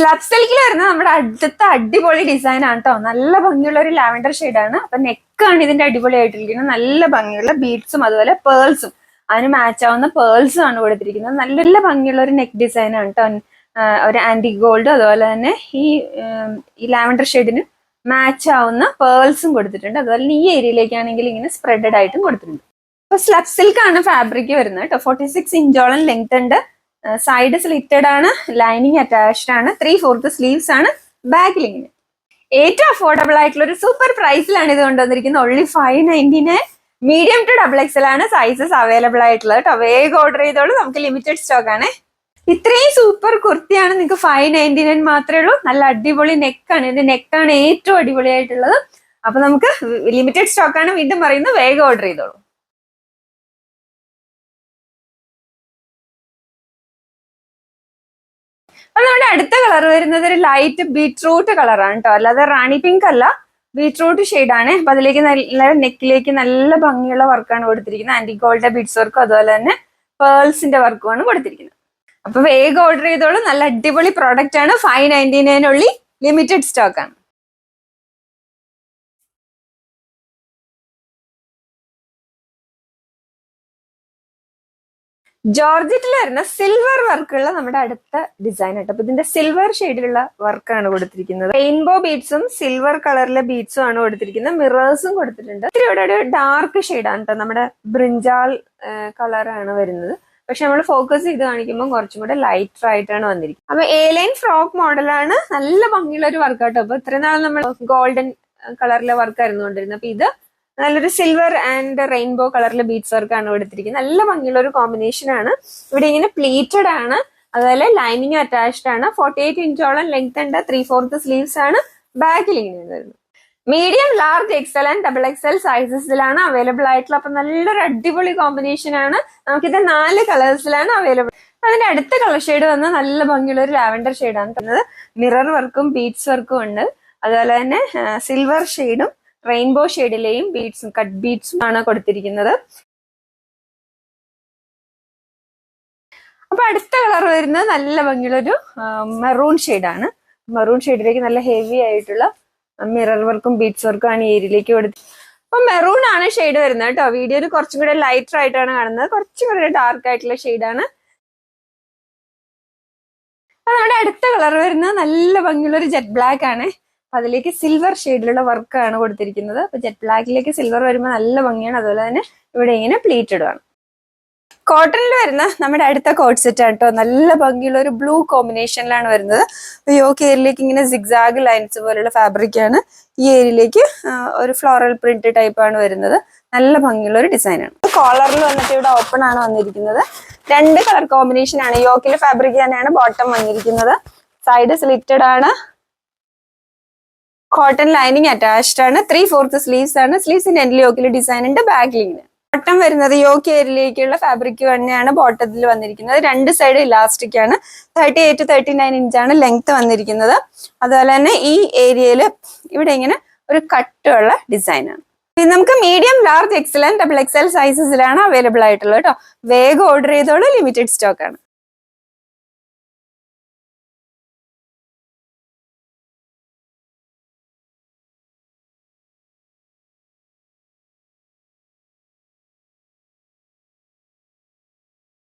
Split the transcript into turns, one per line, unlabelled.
Slub സിൽക്കിൽ വരുന്ന നമ്മുടെ അടുത്ത അടിപൊളി ഡിസൈൻ ആണ് കേട്ടോ നല്ല ഭംഗിയുള്ള ഒരു ലാവൻഡർ ആണ്. അപ്പൊ നെക്കാണ് ഇതിന്റെ അടിപൊളി ആയിട്ടിരിക്കുന്നത്. നല്ല ഭംഗിയുള്ള ബീഡ്സും അതുപോലെ പേൾസും അതിന് മാച്ച് ആവുന്ന പേൾസും ആണ് കൊടുത്തിരിക്കുന്നത്. നല്ല നല്ല ഭംഗിയുള്ള ഒരു നെക്ക് ഡിസൈൻ ആണ് കേട്ടോ ഒരു ആന്റി ഗോൾഡ് അതുപോലെ തന്നെ ഈ ഈ ലാവൻഡർ ഷെയ്ഡിന് മാച്ച് ആവുന്ന പേൾസും കൊടുത്തിട്ടുണ്ട്. അതുപോലെ ഈ ഏരിയയിലേക്കാണെങ്കിൽ ഇങ്ങനെ സ്പ്രെഡഡ് ആയിട്ടും കൊടുത്തിട്ടുണ്ട്. അപ്പൊ സ്ലബ് സിൽക്ക് ആണ് ഫാബ്രിക് വരുന്നത് കേട്ടോ ഫോർട്ടി സിക്സ് ഇഞ്ചോളം ലെങ്ത് ഉണ്ട്. സൈഡ് സ്ലിറ്റഡ് ആണ് ലൈനിങ് അറ്റാച്ച്ഡ് ആണ് ത്രീ ഫോർത്ത് സ്ലീവ്സ് ആണ് ബാക്ക് ലിങ്ങിന് ഏറ്റവും അഫോർഡബിൾ ആയിട്ടുള്ള ഒരു സൂപ്പർ പ്രൈസിലാണ് ഇത് കൊണ്ടുവന്നിരിക്കുന്നത്. Only five ninety nine medium to double XL ആണ് സൈസസ് അവൈലബിൾ ആയിട്ടുള്ളത് കേട്ടോ. വേഗം ഓർഡർ ചെയ്തോളൂ. നമുക്ക് ലിമിറ്റഡ് സ്റ്റോക്ക് ആണ്. ഇത്രയും സൂപ്പർ കുർത്തിയാണ് നിങ്ങൾക്ക് ഫൈവ് നയന്റി നയൻ മാത്രമേ ഉള്ളൂ. നല്ല അടിപൊളി നെക്കാണ് ഇതിന്റെ നെക്കാണ് ഏറ്റവും അടിപൊളിയായിട്ടുള്ളത്. അപ്പൊ നമുക്ക് ലിമിറ്റഡ് സ്റ്റോക്കാണ് വീണ്ടും പറയുന്നത് വേഗം ഓർഡർ ചെയ്തോളൂ. അപ്പൊ നമ്മുടെ അടുത്ത കളർ വരുന്നത് ഒരു ലൈറ്റ് ബീട്രൂട്ട് കളറാണ് കേട്ടോ. അല്ലാതെ റാണി പിങ്ക് അല്ല ബീട്രൂട്ട് ആണ്. അപ്പൊ അതിലേക്ക് നല്ല നെക്കിലേക്ക് നല്ല ഭംഗിയുള്ള വർക്കാണ് കൊടുത്തിരിക്കുന്നത്. ആന്റി ഗോൾഡ് ബീഡ്സ് വർക്കും അതുപോലെ തന്നെ പേൾസിന്റെ വർക്കുമാണ് കൊടുത്തിരിക്കുന്നത്. അപ്പൊ വേഗം ഓർഡർ ചെയ്തോളൂ. നല്ല അടിപൊളി പ്രോഡക്റ്റ് ആണ്. Five ninety nine only limited stock ജോർജറ്റിൽ വരുന്ന സിൽവർ വർക്കുള്ള നമ്മുടെ അടുത്ത ഡിസൈൻ ആയിട്ട് അപ്പൊ ഇതിന്റെ സിൽവർ ഷെയ്ഡിലുള്ള വർക്കാണ് കൊടുത്തിരിക്കുന്നത്. റെയിൻബോ ബീഡ്സും സിൽവർ കളറിലെ ബീഡ്സും ആണ് കൊടുത്തിരിക്കുന്നത്. മിറേഴ്സും കൊടുത്തിട്ടുണ്ട്. ഇത്തിരി ഇവിടെ ഒരു ഡാർക്ക് ഷെയ്ഡാണ് കേട്ടോ നമ്മുടെ ബ്രിഞ്ചാൾ കളറാണ് വരുന്നത്. പക്ഷെ നമ്മൾ ഫോക്കസ് ചെയ്ത് കാണിക്കുമ്പോൾ കുറച്ചും കൂടെ ലൈറ്റർ ആയിട്ടാണ് വന്നിരിക്കുന്നത്. അപ്പൊ എ ലൈൻ ഫ്രോക്ക് മോഡലാണ് നല്ല ഭംഗിയുള്ള ഒരു വർക്ക് ആട്ടോ. അപ്പൊ ഇത്രയും നാൾ നമ്മൾ ഗോൾഡൻ കളറിലെ വർക്കായിരുന്നു കൊണ്ടിരുന്നത്. അപ്പൊ ഇത് നല്ലൊരു സിൽവർ ആൻഡ് റെയിൻബോ കളറിലെ ബീഡ്സ് വർക്കാണ് കൊടുത്തിരിക്കുന്നത് നല്ല ഭംഗിയുള്ള ഒരു കോമ്പിനേഷൻ ആണ്. ഇവിടെ ഇങ്ങനെ പ്ലീറ്റഡ് ആണ്. അതുപോലെ ലൈനിങ് അറ്റാച്ച്ഡ് ആണ്. ഫോർട്ടി എയ്റ്റ് ഇഞ്ചോളം ലെങ്ത് ഉണ്ട്. ത്രീ ഫോർത്ത് സ്ലീവ്സ് ആണ് ബാക്കിൽ ഇങ്ങനെ വരുന്നത്. Medium large XL and double XL സൈസസിലാണ് available ആയിട്ടുള്ള. അപ്പൊ നല്ലൊരു അടിപൊളി കോമ്പിനേഷൻ ആണ്. നമുക്കിത് നാല് കളേഴ്സിലാണ് അവൈലബിൾ അതിന്റെ അടുത്ത കളർ ഷെയ്ഡ് വന്ന് നല്ല ഭംഗിയുള്ള ഒരു ലാവൻഡർ ഷെയ്ഡാണ് തന്നത് മിറർ വർക്കും ബീഡ്സ് വർക്കും ഉണ്ട്. അതുപോലെ തന്നെ സിൽവർ ഷെയ്ഡും റെയിൻബോ ഷെയ്ഡിലെയും ബീഡ്സും കട്ട് ബീഡ്സും ആണ് കൊടുത്തിരിക്കുന്നത്. അപ്പൊ അടുത്ത കളർ വരുന്നത് നല്ല ഭംഗിയുള്ളൊരു മെറൂൺ ഷെയ്ഡാണ്. മെറൂൺ ഷെയ്ഡിലേക്ക് നല്ല ഹെവി ആയിട്ടുള്ള മിറർ വർക്കും ബീഡ്സ് വർക്കും ആണ് ഈ ഏരിയയിലേക്ക് കൊടുത്ത്. അപ്പൊ മെറൂൺ ആണ് ഷെയ്ഡ് വരുന്നത് കേട്ടോ. വീഡിയോയിൽ കുറച്ചും കൂടെ ലൈറ്റർ ആയിട്ടാണ് കാണുന്നത്. കുറച്ചും കൂടെ ഡാർക്ക് ആയിട്ടുള്ള ഷെയ്ഡാണ്. നമ്മുടെ അടുത്ത കളർ വരുന്നത് നല്ല ഭംഗിയുള്ള ഒരു ജെറ്റ് ബ്ലാക്ക് ആണ്. അതിലേക്ക് സിൽവർ ഷെയ്ഡിലുള്ള വർക്കാണ് കൊടുത്തിരിക്കുന്നത്. അപ്പൊ ജെറ്റ് ബ്ലാക്കിലേക്ക് സിൽവർ വരുമ്പോൾ നല്ല ഭംഗിയാണ്. അതുപോലെ തന്നെ ഇവിടെ ഇങ്ങനെ പ്ലീറ്റഡ് ആണ്. കോട്ടണിൽ വരുന്ന നമ്മുടെ അടുത്ത കോട്ട് സെറ്റ് ആണ് കേട്ടോ നല്ല ഭംഗിയുള്ള ഒരു ബ്ലൂ കോമ്പിനേഷനിലാണ് വരുന്നത്. യോക്ക് ഏരിയയിലേക്ക് ഇങ്ങനെ സിഗ്സാഗ് ലൈൻസ് പോലുള്ള ഫാബ്രിക് ആണ് ഈ ഏരിയയിലേക്ക് ഒരു ഫ്ലോറൽ പ്രിന്റ് ടൈപ്പ് ആണ് വരുന്നത്. നല്ല ഭംഗിയുള്ള ഒരു ഡിസൈൻ ആണ്. കോളറിൽ വന്നിട്ട് ഇവിടെ ഓപ്പൺ ആണ് വന്നിരിക്കുന്നത്. രണ്ട് കളർ കോമ്പിനേഷൻ ആണ്. യോക്കിലെ ഫാബ്രിക് തന്നെയാണ് ബോട്ടം വന്നിരിക്കുന്നത്. സൈഡ് സ്ലിറ്റഡ് ആണ്. കോട്ടൺ ലൈനിങ് അറ്റാച്ച്ഡ് ആണ്. ത്രീ ഫോർത്ത് സ്ലീവ്സ് ആണ്. സ്ലീവ്സിന്റെ എൻഡിൽ യോക്കിൽ ഡിസൈൻ ഉണ്ട്. ബാക്കിലിങ്ങനെ ബോട്ടം വരുന്നത് യോക്ക് ഏരിയയിലേക്കുള്ള ഫാബ്രിക് തന്നെയാണ് ബോട്ടത്തിൽ വന്നിരിക്കുന്നത്. രണ്ട് സൈഡ് ഇലാസ്റ്റിക് ആണ്. തേർട്ടി എയ്റ്റ് തേർട്ടി നയൻ ഇഞ്ചാണ് ലെങ്ത് വന്നിരിക്കുന്നത്. അതുപോലെ തന്നെ ഈ ഏരിയയിൽ ഇവിടെ ഇങ്ങനെ ഒരു കട്ടുള്ള ആണ്. ഇത് നമുക്ക് medium large XL and double XL സൈസസിലാണ് available ആയിട്ടുള്ളത് കേട്ടോ വേഗം ഓർഡർ ചെയ്തോളൂ. ലിമിറ്റഡ് സ്റ്റോക്ക് ആണ്.